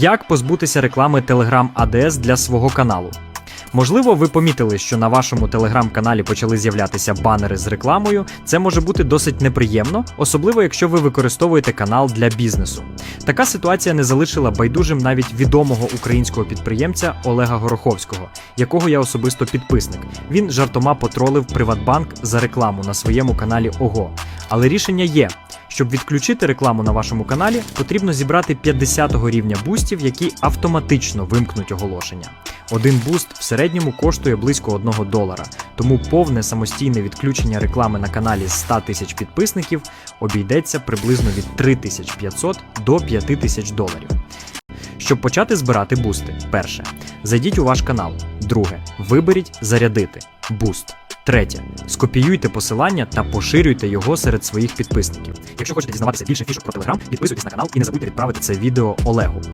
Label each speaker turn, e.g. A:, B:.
A: Як позбутися реклами Telegram ADS для свого каналу? Можливо, ви помітили, що на вашому телеграм-каналі почали з'являтися банери з рекламою. Це може бути досить неприємно, особливо якщо ви використовуєте канал для бізнесу. Така ситуація не залишила байдужим навіть відомого українського підприємця Олега Гороховського, якого я особисто підписник. Він жартома потролив Приватбанк за рекламу на своєму каналі Ого. Але рішення є. Щоб відключити рекламу на вашому каналі, потрібно зібрати 50-го рівня бустів, які автоматично вимкнуть оголошення. Один буст в середньому коштує близько 1 долара, тому повне самостійне відключення реклами на каналі з 100 тисяч підписників обійдеться приблизно від 3500 до 5000 доларів. Щоб почати збирати бусти, перше, зайдіть у ваш канал. Друге, виберіть зарядити буст. Третє, скопіюйте посилання та поширюйте його серед своїх підписників. Якщо хочете дізнаватися більше фішок про Телеграм, підписуйтесь на канал і не забудьте відправити це відео Олегу.